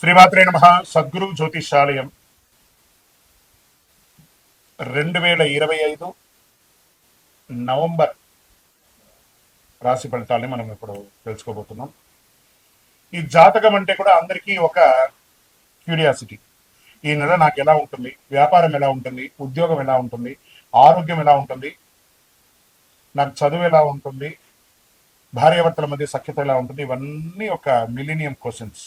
శ్రీమాత్రే నమ. సద్గురు జ్యోతిషాలయం. రెండు వేల ఇరవై ఐదు నవంబర్ రాశి ఫలితాలని మనం ఇప్పుడు తెలుసుకోబోతున్నాం. ఈ జాతకం అంటే కూడా అందరికీ ఒక క్యూరియాసిటీ. ఈ నెల నాకు ఎలా ఉంటుంది? వ్యాపారం ఎలా ఉంటుంది? ఉద్యోగం ఎలా ఉంటుంది? ఆరోగ్యం ఎలా ఉంటుంది? నాకు చదువు ఎలా ఉంటుంది? భార్యాభర్తల మధ్య సఖ్యత ఎలా ఉంటుంది? ఇవన్నీ ఒక మిలీనియం క్వశ్చన్స్.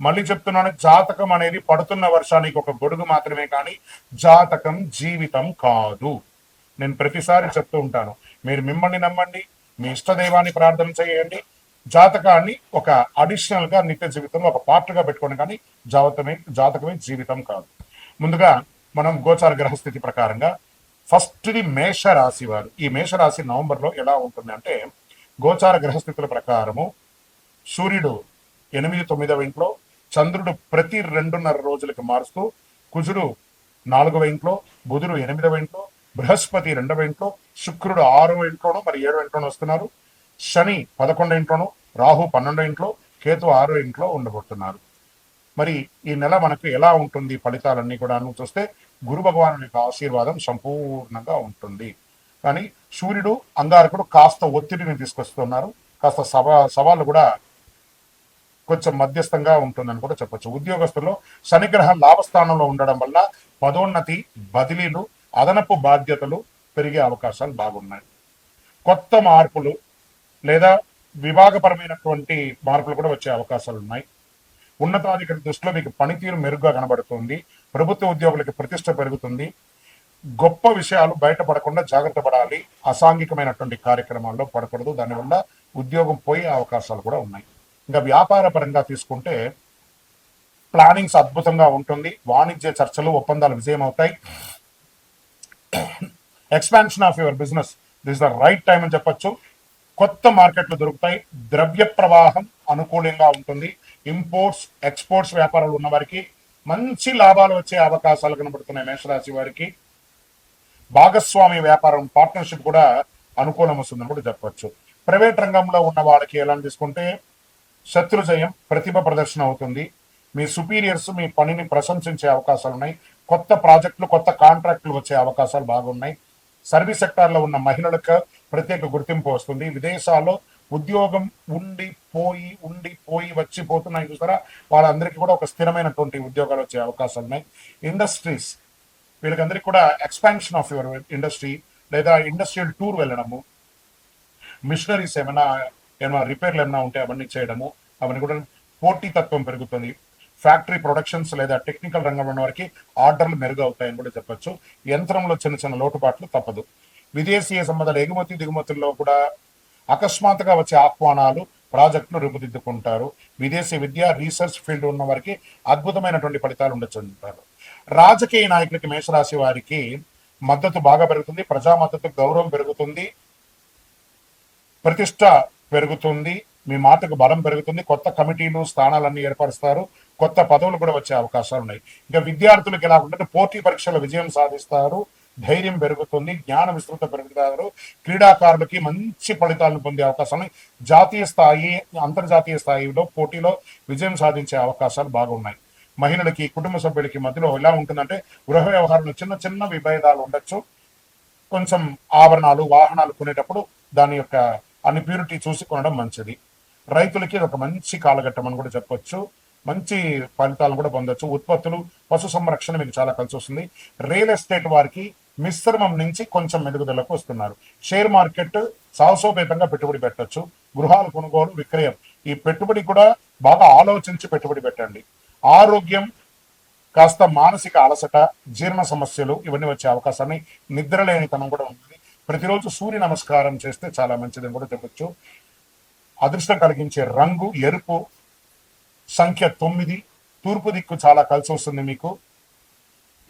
మళ్ళీ చెప్తున్నాను జాతకం అనేది పడుతున్న వర్షానికి ఒక గొడుగు మాత్రమే కానీ జాతకం జీవితం కాదు. నేను ప్రతిసారి చెప్తూ ఉంటాను మీరు మిమ్మల్ని నమ్మండి మీ ఇష్టదైవాన్ని ప్రార్థన చేయండి. జాతకాన్ని ఒక అడిషనల్గా నిత్య జీవితంలో ఒక పార్ట్గా పెట్టుకోండి కానీ జాతకమే జాతకమే జీవితం కాదు. ముందుగా మనం గోచార గ్రహస్థితి ప్రకారంగా ఫస్ట్ది మేష రాశి వారు. ఈ మేషరాశి నవంబర్లో ఎలా ఉంటుంది అంటే గోచార గ్రహస్థితుల ప్రకారము సూర్యుడు ఎనిమిది తొమ్మిదవ ఇంట్లో చంద్రుడు ప్రతి రెండున్నర రోజులకు మారుస్తూ కుజుడు నాలుగవ ఇంట్లో బుధుడు ఎనిమిదవ ఇంట్లో బృహస్పతి రెండవ ఇంట్లో శుక్రుడు ఆరవ ఇంట్లోనూ మరి ఏడవ ఇంట్లోనూ వస్తున్నారు. శని పదకొండో ఇంట్లోనూ రాహు పన్నెండో ఇంట్లో కేతు ఆరో ఇంట్లో ఉండబోతున్నారు. మరి ఈ నెల మనకు ఎలా ఉంటుంది ఫలితాలన్నీ కూడా చూస్తే గురు భగవాను యొక్క ఆశీర్వాదం సంపూర్ణంగా ఉంటుంది. కానీ సూర్యుడు అంగారకుడు కాస్త ఒత్తిడిని తీసుకొస్తున్నారు. కాస్త సవా సవాళ్ళు కూడా కొంచెం మధ్యస్థంగా ఉంటుందని కూడా చెప్పొచ్చు. ఉద్యోగస్తులు శనిగ్రహం లాభస్థానంలో ఉండడం వల్ల పదోన్నతి బదిలీలు అదనపు బాధ్యతలు పెరిగే అవకాశాలు బాగున్నాయి. కొత్త మార్పులు లేదా విభాగపరమైనటువంటి మార్పులు కూడా వచ్చే అవకాశాలు ఉన్నాయి. ఉన్నతాధికారి దృష్టిలో మీకు పనితీరు మెరుగ్గా కనబడుతుంది. ప్రభుత్వ ఉద్యోగులకి ప్రతిష్ట పెరుగుతుంది. గొప్ప విషయాలు బయటపడకుండా జాగ్రత్త పడాలి. అసాంఘికమైనటువంటి కార్యక్రమాల్లో పడకూడదు. దానివల్ల ఉద్యోగం పోయే అవకాశాలు కూడా ఉన్నాయి. ఇంకా వ్యాపార పరంగా తీసుకుంటే ప్లానింగ్స్ అద్భుతంగా ఉంటుంది. వాణిజ్య చర్చలు ఒప్పందాలు విజయం అవుతాయి expansion of your business this the right time అని చెప్పొచ్చు. కొత్త మార్కెట్లు దొరుకుతాయి. ద్రవ్య ప్రవాహం అనుకూలంగా ఉంటుంది. ఇంపోర్ట్స్ ఎక్స్పోర్ట్స్ వ్యాపారాలు ఉన్న వారికి మంచి లాభాలు వచ్చే అవకాశాలు కనబడుతున్నాయి మేషరాశి వారికి. భాగస్వామి వ్యాపారం పార్ట్నర్షిప్ కూడా అనుకూలం వస్తుందని కూడా చెప్పొచ్చు. ప్రైవేట్ రంగంలో ఉన్న వాళ్ళకి ఎలా తీసుకుంటే శత్రుజయం ప్రతిభ ప్రదర్శన అవుతుంది. మీ సుపీరియర్స్ మీ పనిని ప్రశంసించే అవకాశాలు ఉన్నాయి కొత్త ప్రాజెక్టులు కొత్త కాంట్రాక్టులు వచ్చే అవకాశాలు బాగున్నాయి. సర్వీస్ సెక్టార్లో ఉన్న మహిళలకు ప్రత్యేక గుర్తింపు వస్తుంది. విదేశాల్లో ఉద్యోగం ఉండి పోయి ఉండి పోయి వచ్చి పోతున్నాయి చూసారా? వాళ్ళందరికీ కూడా ఒక స్థిరమైనటువంటి ఉద్యోగాలు వచ్చే అవకాశాలు ఉన్నాయి ఇండస్ట్రీస్ వీళ్ళకందరికీ కూడా ఎక్స్పాన్షన్ ఆఫ్ యువర్ ఇండస్ట్రీ లేదా ఇండస్ట్రియల్ టూర్ వెళ్ళడము. మిషనరీస్ ఏమైనా ఏమైనా రిపేర్లు ఏమైనా ఉంటే అవన్నీ చేయడము అవన్నీ కూడా పోటీ తత్వం పెరుగుతుంది. ఫ్యాక్టరీ ప్రొడక్షన్స్ లేదా టెక్నికల్ రంగంలో ఉన్న వారికి ఆర్డర్లు మెరుగవుతాయని కూడా చెప్పొచ్చు. యంత్రంలో చిన్న చిన్న లోటుపాట్లు తప్పదు. విదేశీయ సంబంధాలు ఎగుమతి దిగుమతుల్లో కూడా అకస్మాత్తుగా వచ్చే ఆహ్వానాలు ప్రాజెక్టులు రూపుదిద్దుకుంటారు. విదేశీ విద్య రీసెర్చ్ ఫీల్డ్ ఉన్న వారికి అద్భుతమైనటువంటి ఫలితాలు ఉండొచ్చు అంటారు రాజకీయ నాయకులకి మేషరాశి వారికి మద్దతు బాగా పెరుగుతుంది ప్రజా మద్దతు గౌరవం పెరుగుతుంది. ప్రతిష్ట పెరుగుతుంది మీ మాటకు బలం పెరుగుతుంది కొత్త కమిటీలు స్థానాలన్నీ ఏర్పరుస్తారు కొత్త పదవులు కూడా వచ్చే అవకాశాలు ఉన్నాయి. ఇంకా విద్యార్థులకు ఎలా ఉంటే పోటీ పరీక్షల విజయం సాధిస్తారు ధైర్యం పెరుగుతుంది జ్ఞాన విస్తృత పెరుగుతారు క్రీడాకారులకి మంచి ఫలితాలను పొందే అవకాశాలు ఉన్నాయి. జాతీయ స్థాయి అంతర్జాతీయ స్థాయిలో పోటీలో విజయం సాధించే అవకాశాలు బాగున్నాయి మహిళలకి కుటుంబ సభ్యులకి మధ్యలో ఎలా ఉంటుందంటే గృహ వ్యవహారంలో చిన్న చిన్న విభేదాలు ఉండొచ్చు. కొంచెం ఆభరణాలు వాహనాలు కొనేటప్పుడు దాని యొక్క అని ప్యూరిటీ చూసి కొనడం మంచిది. రైతులకి ఒక మంచి కాలఘట్టం అని కూడా చెప్పొచ్చు. మంచి ఫలితాలను కూడా పొందొచ్చు. ఉత్పత్తులు పశు సంరక్షణ మీకు చాలా కలిసి వస్తుంది. రియల్ ఎస్టేట్ వారికి మిశ్రమం నుంచి కొంచెం మెరుగుదలకు వస్తున్నారు. షేర్ మార్కెట్ సాహసోపేతంగా పెట్టుబడి పెట్టొచ్చు. గృహాలు కొనుగోలు విక్రయం. ఈ పెట్టుబడి కూడా బాగా ఆలోచించి పెట్టుబడి పెట్టండి. ఆరోగ్యం కాస్త మానసిక అలసట జీర్ణ సమస్యలు ఇవన్నీ వచ్చే అవకాశాన్ని నిద్రలేనితనం కూడా ఉంటుంది. ప్రతిరోజు సూర్య నమస్కారం చేస్తే చాలా మంచిదని కూడా చెప్పొచ్చు. అదృష్టం కలిగించే రంగు ఎరుపు సంఖ్య తొమ్మిది. తూర్పు దిక్కు చాలా కలిసి వస్తుంది మీకు.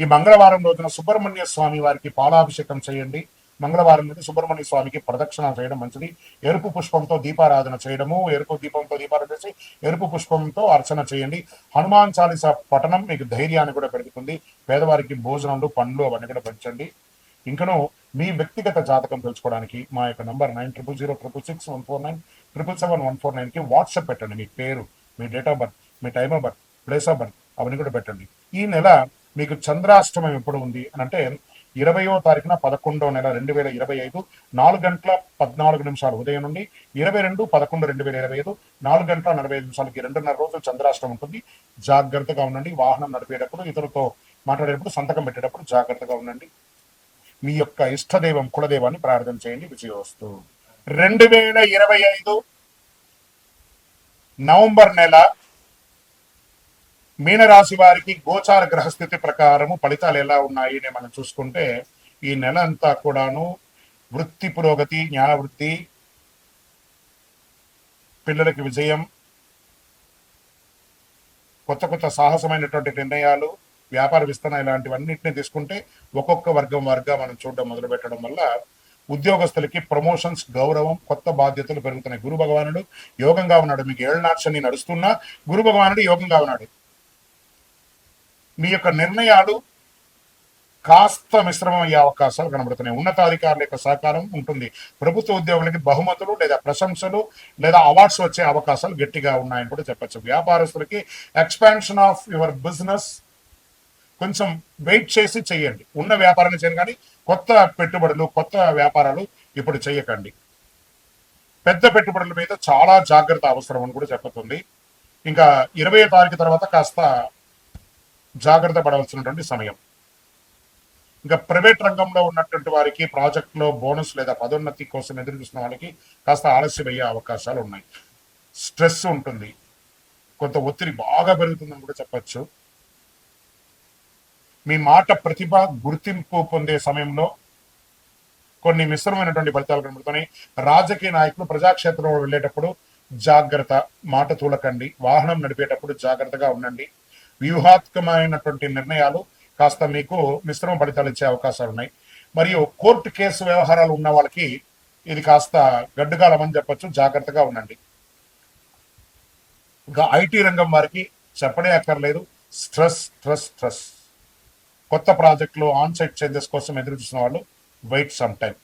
ఈ మంగళవారం రోజున సుబ్రహ్మణ్య స్వామి వారికి పాలాభిషేకం చేయండి. మంగళవారం నుండి సుబ్రహ్మణ్య స్వామికి ప్రదక్షిణ చేయడం మంచిది. ఎరుపు పుష్పంతో దీపారాధన చేయడము ఎరుపు దీపంతో దీపారాధన చేసి ఎరుపు పుష్పంతో అర్చన చేయండి. హనుమాన్ చాలీసా పఠనం మీకు ధైర్యాన్ని కూడా పెరుగుతుంది. పేదవారికి భోజనాలు పండ్లు అవన్నీ కూడా పెంచండి. ఇంకను మీ వ్యక్తిగత జాతకం తెలుసుకోవడానికి మా యొక్క number nine triple zero triple six one four nine triple seven one four నైన్కి వాట్సాప్ పెట్టండి. మీ పేరు మీ date of birth me time of birth place of birth అవన్నీ కూడా పెట్టండి. ఈ నెల మీకు చంద్రాష్టమం ఎప్పుడు ఉంది అని అంటే ఇరవయో తారీఖున పదకొండో నెల రెండు వేల ఇరవై ఐదు నాలుగు గంటల పద్నాలుగు నిమిషాలు ఉదయం నుండి ఇరవై రెండు పదకొండు రెండు వేల ఇరవై ఐదు నాలుగు గంటల నలభై ఐదు నిమిషాలకి రెండున్నర రోజులు చంద్రాష్టం ఉంటుంది. జాగ్రత్తగా ఉండండి. వాహనం నడిపేటప్పుడు ఇతరులతో మాట్లాడేటప్పుడు సంతకం పెట్టేటప్పుడు జాగ్రత్తగా ఉండండి. మీ యొక్క ఇష్టదైవం కులదైవాన్ని ప్రార్థన చేయండి విజయోస్తు. రెండు వేల ఇరవై ఐదు నవంబర్ నెల మీనరాశి వారికి గోచార గ్రహస్థితి ప్రకారము ఫలితాలు ఎలా ఉన్నాయి అని మనం చూసుకుంటే ఈ నెల అంతా కూడాను వృత్తి పురోగతి జ్ఞానవృత్తి పిల్లలకి విజయం కొత్త కొత్త సాహసమైనటువంటి నిర్ణయాలు వ్యాపార విస్తరణ ఇలాంటివన్నింటినీ తీసుకుంటే ఒక్కొక్క వర్గం వర్గా మనం చూడడం మొదలు పెట్టడం వల్ల ఉద్యోగస్తులకి ప్రమోషన్స్ గౌరవం కొత్త బాధ్యతలు పెరుగుతున్నాయి. గురు భగవానుడు యోగంగా ఉన్నాడు. మీకు ఏళ్ళనాక్షని నడుస్తున్నా గురు భగవానుడు యోగంగా ఉన్నాడు. మీ యొక్క నిర్ణయాలు కాస్త మిశ్రమం అయ్యే అవకాశాలు కనబడుతున్నాయి. ఉన్నతాధికారుల యొక్క సహకారం ఉంటుంది. ప్రభుత్వ ఉద్యోగులకి బహుమతులు లేదా ప్రశంసలు లేదా అవార్డ్స్ వచ్చే అవకాశాలు గట్టిగా ఉన్నాయని కూడా చెప్పచ్చు. వ్యాపారస్తులకి ఎక్స్పాన్షన్ ఆఫ్ యువర్ బిజినెస్ కొంచెం వెయిట్ చేసి చేయండి ఉన్న వ్యాపారాన్ని చేయండి కానీ కొత్త పెట్టుబడులు కొత్త వ్యాపారాలు ఇప్పుడు చేయకండి పెద్ద పెట్టుబడుల మీద చాలా జాగ్రత్త అవసరం అని కూడా చెప్పుతుంది ఇంకా ఇరవై తారీఖు తర్వాత కాస్త జాగ్రత్త పడవలసినటువంటి సమయం. ఇంకా ప్రైవేట్ రంగంలో ఉన్నటువంటి వారికి ప్రాజెక్టులో బోనస్ లేదా పదోన్నతి కోసం ఎదురు చూసిన వాళ్ళకి కాస్త ఆలస్యం అయ్యే అవకాశాలు ఉన్నాయి. స్ట్రెస్ ఉంటుంది. కొంత ఒత్తిడి బాగా పెరుగుతుందని కూడా చెప్పచ్చు. మీ మాట ప్రతిభ గుర్తింపు పొందే సమయంలో కొన్ని మిశ్రమైనటువంటి ఫలితాలు కనబడుతున్నాయి. రాజకీయ నాయకులు ప్రజాక్షేత్రంలో వెళ్ళేటప్పుడు జాగ్రత్త మాట తూలకండి. వాహనం నడిపేటప్పుడు జాగ్రత్తగా ఉండండి. వ్యూహాత్మకమైనటువంటి నిర్ణయాలు కాస్త మీకు మిశ్రమ ఫలితాలు ఇచ్చే అవకాశాలు ఉన్నాయి. మరియు కోర్టు కేసు వ్యవహారాలు ఉన్న వాళ్ళకి ఇది కాస్త గడ్డుగాలమని చెప్పచ్చు. జాగ్రత్తగా ఉండండి. ఇంకా ఐటీ రంగం వారికి చెప్పనే అక్కర్లేదు. Stress stress stress. కొత్త ప్రాజెక్టులు ఆన్ సైట్ చేంజెస్ కోసం ఎదురు చూసిన వాళ్ళు వెయిట్ సమ్ టైం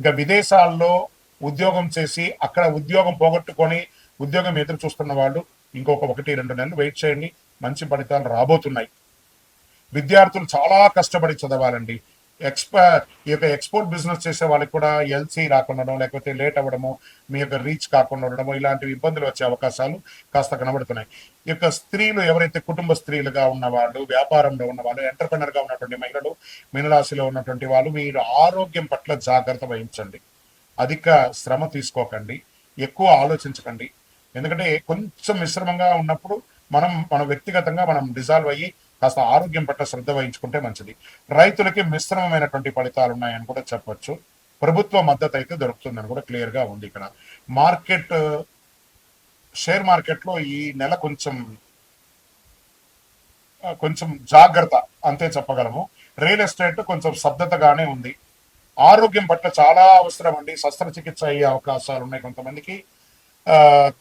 ఇంకా విదేశాల్లో ఉద్యోగం చేసి అక్కడ ఉద్యోగం పోగొట్టుకొని ఉద్యోగం ఎదురు చూస్తున్న వాళ్ళు ఇంకొక ఒకటి రెండు నెలలు వెయిట్ చేయండి. మంచి ఫలితాలు రాబోతున్నాయి. విద్యార్థులు చాలా కష్టపడి చదవాలండి. ఎక్స్పర్ట్ ఈ యొక్క ఎక్స్పోర్ట్ బిజినెస్ చేసే వాళ్ళకి కూడా ఎల్సీ రాకుండా లేకపోతే లేట్ అవ్వడము మీ యొక్క రీచ్ కాకుండా ఉండడము ఇలాంటివి ఇబ్బందులు వచ్చే అవకాశాలు కాస్త కనబడుతున్నాయి. ఈ యొక్క స్త్రీలు ఎవరైతే కుటుంబ స్త్రీలుగా ఉన్నవాళ్ళు వ్యాపారంలో ఉన్నవాళ్ళు ఎంటర్ప్రినర్గా ఉన్నటువంటి మహిళలు మీనరాశిలో ఉన్నటువంటి వాళ్ళు మీరు ఆరోగ్యం పట్ల జాగ్రత్త వహించండి. అధిక శ్రమ తీసుకోకండి. ఎక్కువ ఆలోచించకండి. ఎందుకంటే కొంచెం మిశ్రమంగా ఉన్నప్పుడు మనం మన వ్యక్తిగతంగా మనం డిజాల్వ్ అయ్యి కాస్త ఆరోగ్యం పట్ల శ్రద్ధ వహించుకుంటే మంచిది. రైతులకి మిశ్రమమైనటువంటి ఫలితాలు ఉన్నాయని కూడా చెప్పొచ్చు. ప్రభుత్వ మద్దతు అయితే దొరుకుతుందని కూడా క్లియర్గా ఉంది ఇక్కడ. మార్కెట్ షేర్ మార్కెట్లో ఈ నెల కొంచెం కొంచెం జాగ్రత్త అంతే చెప్పగలము. రియల్ ఎస్టేట్ కొంచెం శబ్దతగానే ఉంది. ఆరోగ్యం పట్ల చాలా అవసరం అండి. శస్త్రచికిత్స అయ్యే అవకాశాలు ఉన్నాయి కొంతమందికి.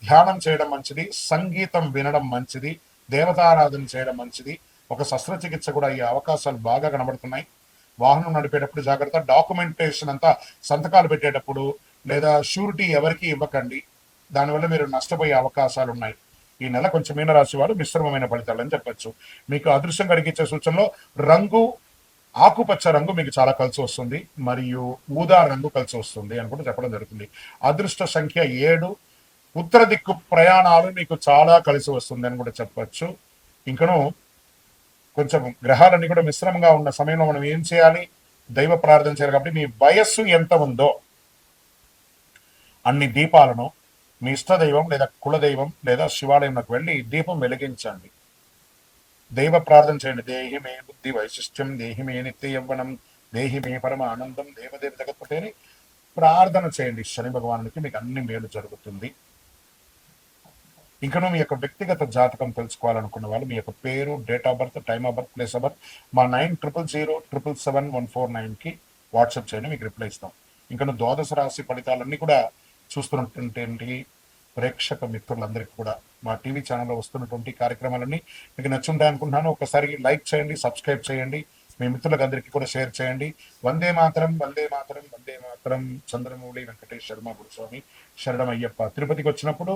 ధ్యానం చేయడం మంచిది. సంగీతం వినడం మంచిది. దేవతారాధన చేయడం మంచిది. ఒక శస్త్రచికిత్స కూడా అయ్యే అవకాశాలు బాగా కనబడుతున్నాయి. వాహనం నడిపేటప్పుడు జాగ్రత్త డాక్యుమెంటేషన్ అంతా సంతకాలు పెట్టేటప్పుడు లేదా షూరిటీ ఎవరికి ఇవ్వకండి. దానివల్ల మీరు నష్టపోయే అవకాశాలు ఉన్నాయి. ఈ నెల కొంచెం మీనరాశి వారు మిశ్రమమైన ఫలితాలు అని మీకు అదృష్టం కలిగించే సూచనలో రంగు ఆకుపచ్చ రంగు మీకు చాలా కలిసి వస్తుంది. మరియు ఊదా రంగు కలిసి వస్తుంది అని కూడా చెప్పడం జరుగుతుంది. అదృష్ట సంఖ్య ఏడు. ఉత్తర దిక్కు ప్రయాణాలు మీకు చాలా కలిసి వస్తుంది అని కూడా చెప్పచ్చు. ఇంకను కొంచెం గ్రహాలన్నీ కూడా మిశ్రమంగా ఉన్న సమయంలో మనం ఏం చేయాలి? దైవ ప్రార్థన చేయాలి కాబట్టి మీ వయస్సు ఎంత ఉందో అన్ని దీపాలను మీ ఇష్ట దైవం లేదా కులదైవం లేదా శివాలయంలోకి వెళ్ళి దీపం వెలిగించండి. దైవ ప్రార్థన చేయండి. దేహిమే బుద్ధి వైశిష్ట్యం దేహిమే నిత్య యవ్వనం దేహిమే పరమ ఆనందం దేవదేవ జగత్పతి ప్రార్థన చేయండి. శని భగవానుడికి మీకు అన్ని మేలు జరుగుతుంది. ఇంకనూ మీ యొక్క వ్యక్తిగత జాతకం తెలుసుకోవాలనుకున్న వాళ్ళు మీ యొక్క పేరు date of birth time of birth place of birth మా nine triple zero triple seven one four నైన్కి వాట్సాప్ చేయండి మీకు రిప్లై ఇస్తాం. ఇంకను ద్వాదశ రాశి ఫలితాలన్నీ కూడా చూస్తున్నటువంటి ప్రేక్షక మిత్రులందరికీ కూడా మా టీవీ ఛానల్లో వస్తున్నటువంటి కార్యక్రమాలన్నీ మీకు నచ్చుంటాయి అనుకుంటున్నాను. ఒకసారి లైక్ చేయండి సబ్స్క్రైబ్ చేయండి మీ మిత్రులకు అందరికీ కూడా షేర్ చేయండి. వందే మాతరం వందే మాతరం వందే మాతరం. చంద్రమౌళి వెంకటేష్ శర్మ గురుస్వామి శరణం అయ్యప్ప తిరుపతికి వచ్చినప్పుడు